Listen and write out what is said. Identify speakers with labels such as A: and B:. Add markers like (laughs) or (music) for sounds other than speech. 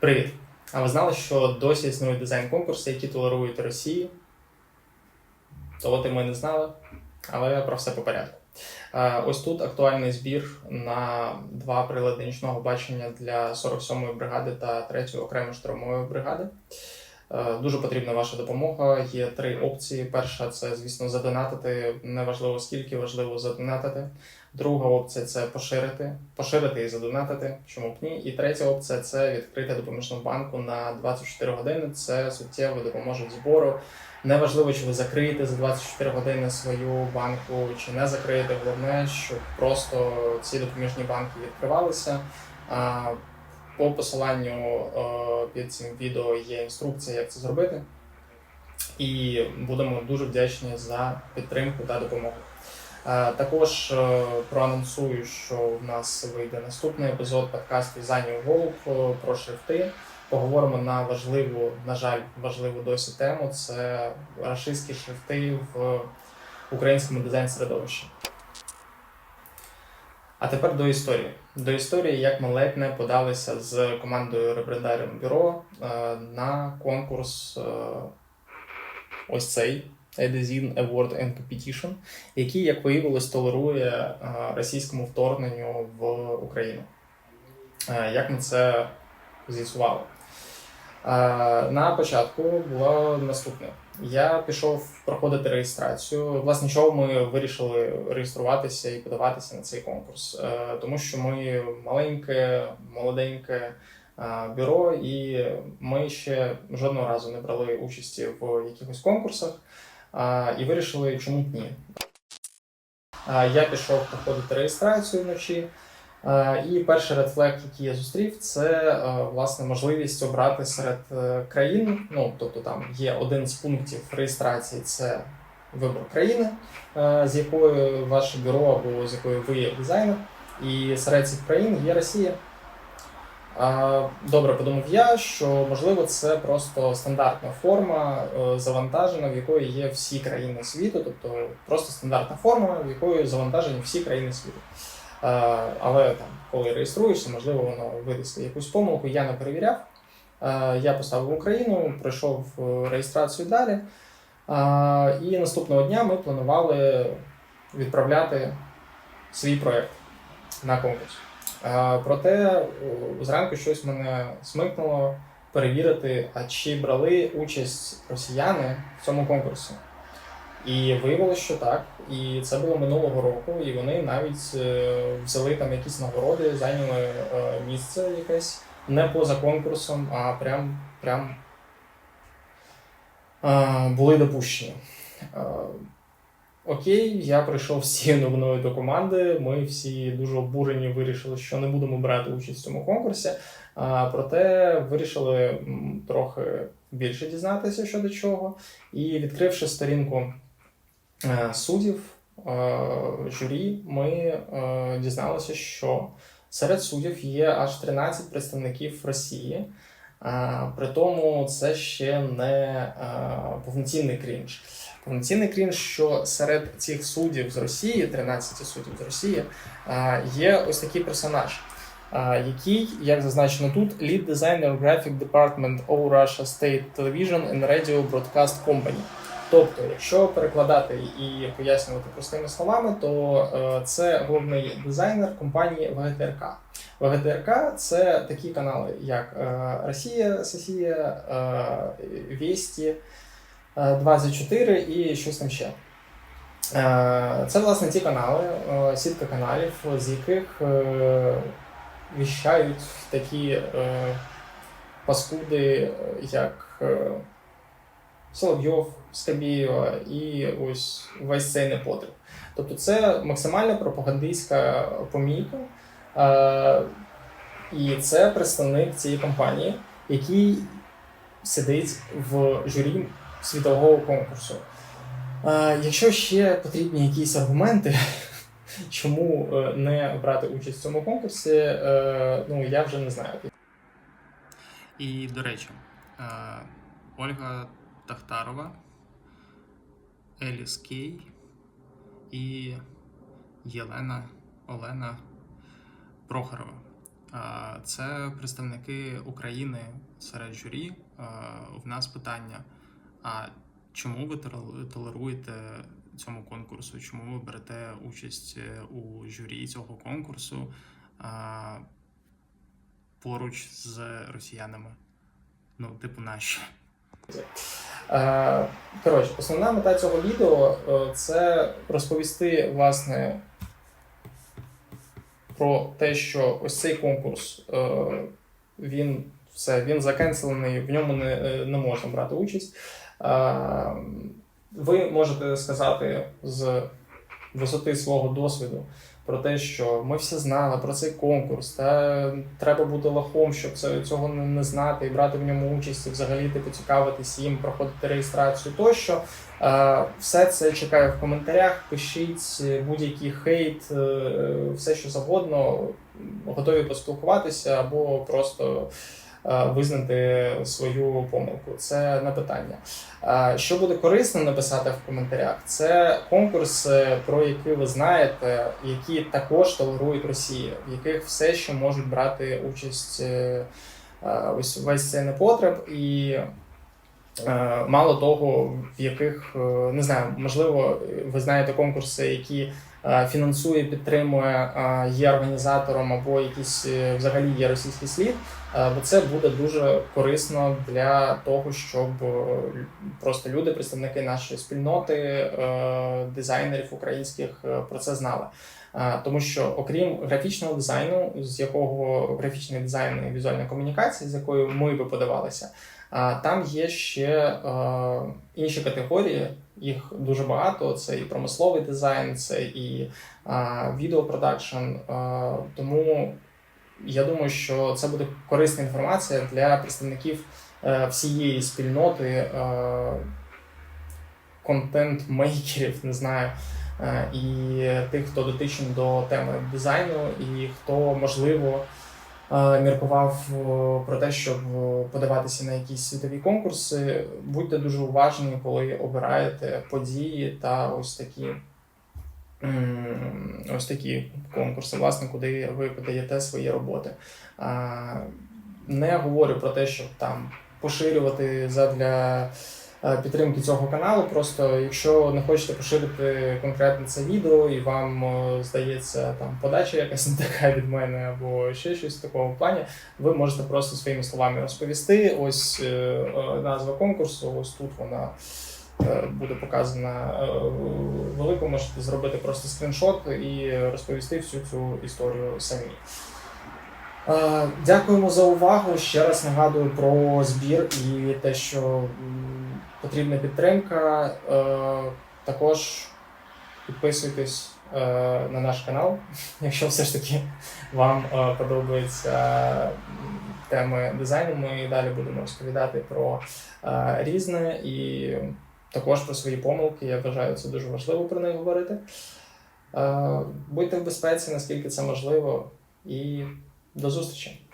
A: Привіт! А ви знали, що досі існують дизайн-конкурси, які толерують Росії? Того ти ми не знали, але про все по порядку. Ось тут актуальний збір на два прилади нічного бачення для 47-ї бригади та 3-ї окремої штурмової бригади. Дуже потрібна ваша допомога. Є три опції. Перша це, звісно, задонатити. Неважливо скільки, важливо задонатити. Друга опція це поширити, поширити і задонатити. Чому б ні? І третя опція це відкрити допоміжну банку на 24 години. Це суттєво допоможе збору. Неважливо, чи ви закриєте за 24 години свою банку, чи не закриєте. Головне, щоб просто ці допоміжні банки відкривалися. По посиланню е, під цим відео є інструкція, як це зробити. І будемо дуже вдячні за підтримку та допомогу. Е, Також е, проанонсую, що в нас вийде наступний епізод подкасту Зайнів Голуб е, про шрифти. Поговоримо на важливу, на жаль, важливу досі тему. Це рашистські шрифти в українському дизайн-середовищі. А тепер до історії. До історії, як ми ледь не подалися з командою Rebrandarium Бюро на конкурс ось цей Edison Award and Competition, який, як виявилось, толерує е, російському вторгненню в Україну. Е, Як ми це з'ясували? Е, На початку було наступне. Я пішов проходити реєстрацію. Власне, чого ми вирішили реєструватися і подаватися на цей конкурс? Тому що ми маленьке, молоденьке бюро, і ми ще жодного разу не брали участі в якихось конкурсах і вирішили, чому б ні. Я пішов проходити реєстрацію вночі. І перший редфлег, який я зустрів, це е, власне можливість обрати серед е, країн. Ну тобто там є один з пунктів реєстрації це вибор країни, е, з якою ваше бюро або з якою ви є дизайнер. І серед цих країн є Росія. Добре, подумав я, що можливо це просто стандартна форма е, завантажена, в якої є всі країни світу, тобто просто стандартна форма, в якої завантажені всі країни світу. Е, Але там, коли реєструєшся, можливо, воно видасть якусь помилку. Я не перевіряв. Е, Я поставив Україну, пройшов реєстрацію далі. І наступного дня ми планували відправляти свій проєкт на конкурс. Проте е, зранку щось мене смикнуло перевірити, а чи брали участь росіяни в цьому конкурсі. І виявилося, що так. І це було минулого року, і вони навіть е, взяли там якісь нагороди, зайняли е, місце якесь не поза конкурсом, а прям, прям були допущені. Окей, я прийшов цією новиною до команди. Ми всі дуже обурені вирішили, що не будемо брати участь в цьому конкурсі. А, проте вирішили трохи більше дізнатися щодо чого. І відкривши сторінку е, суддів, е, журі, ми е, дізналися, що серед суддів є аж 13 представників Росії. При тому це ще не повноцінний крінж. Повноцінний крінж, що серед цих суддів з Росії, 13 суддів з Росії, є ось такий персонаж, який, як зазначено тут, lead designer graphic department of Russia State Television and Radio Broadcast Company. Тобто, якщо перекладати і пояснювати простими словами, то е, це головний дизайнер компанії ВГТРК. ВГТРК це такі канали, як е, Росія, Сосія, Вісті, е, 24 і щось там ще. Е, Це, власне, ті канали, е, сітка каналів, з яких е, віщають такі е, паскуди, е, як е, Соловйов, Скабєєва і ось весь цей непотріб. Тобто це максимально пропагандистська помійка. Е, і це представник цієї компанії, який сидить в журі світового конкурсу. Е, Якщо ще потрібні якісь аргументи, (laughs) чому е, не брати участь в цьому конкурсі, е, ну я вже не знаю.
B: І, до речі, Ольга Тахтарова, Еліс Кей і Єлена Олена Прохорова. Це представники України серед журі. В нас питання: а чому ви толеруєте цьому конкурсу? Чому ви берете участь е, у журі цього конкурсу а, поруч з росіянами? Ну, типу, наші.
A: Е, Коротше, основна мета цього відео е, це розповісти власне про те, що ось цей конкурс він все, він закенселений, в ньому не, не можна брати участь. Е, Ви можете сказати з висоти свого досвіду про те, що ми всі знали про цей конкурс, та треба бути лохом, щоб цього не, знати і брати в ньому участь, і взагалі типу, цікавитись їм, проходити реєстрацію тощо. Е, Все це чекаю в коментарях. Пишіть будь-який хейт, е, все що завгодно. Готові поспілкуватися або просто визнати свою помилку. Це не питання. Е, Що буде корисно написати в коментарях, це конкурси, про які ви знаєте, які також толерують Росію, в яких все ще можуть брати участь е, е, ось весь цей непотреб і. Е, Мало того, в яких е, не знаю, можливо, ви знаєте конкурси, які е, фінансує, підтримує, е, є організатором або якийсь е, взагалі є російський слід, е, бо це буде дуже корисно для того, щоб е, просто люди, представники нашої спільноти, е, дизайнерів українських е, про це знали. Е, Тому що окрім графічного дизайну, з якого графічний дизайн і візуальна комунікація, з якою ми би подавалися, там є ще е, інші категорії, їх дуже багато. Це і промисловий дизайн, це і е, відеопродакшн. Е, тому я думаю, що це буде корисна інформація для представників е, всієї спільноти е, контент-мейкерів, не знаю. е, І тих, хто дотичний до теми дизайну, і хто можливо міркував е, про те, щоб е, подаватися на якісь світові конкурси. Будьте дуже уважні, коли обираєте події та ось такі. Ось такі конкурси, власне, куди ви подаєте свої роботи. Не говорю про те, щоб там поширювати задля е, підтримки цього каналу. Просто якщо не хочете поширити конкретно це відео, і вам е, здається там подача якась не така від мене, або ще щось в такому плані, ви можете просто своїми словами розповісти. Ось е, е, назва конкурсу, ось тут вона. е, Буде показана е, велико, можете зробити просто скріншот і розповісти всю цю історію самі. Е, Дякуємо за увагу. Ще раз нагадую про збір і те, що потрібна підтримка. Е, Також підписуйтесь е, на наш канал, (laughs) якщо все ж таки вам е, подобаються теми дизайну. Ми далі будемо розповідати про різне і також про свої помилки. Я вважаю, це дуже важливо про них говорити. Будьте в безпеці, наскільки це можливо, і до зустрічі!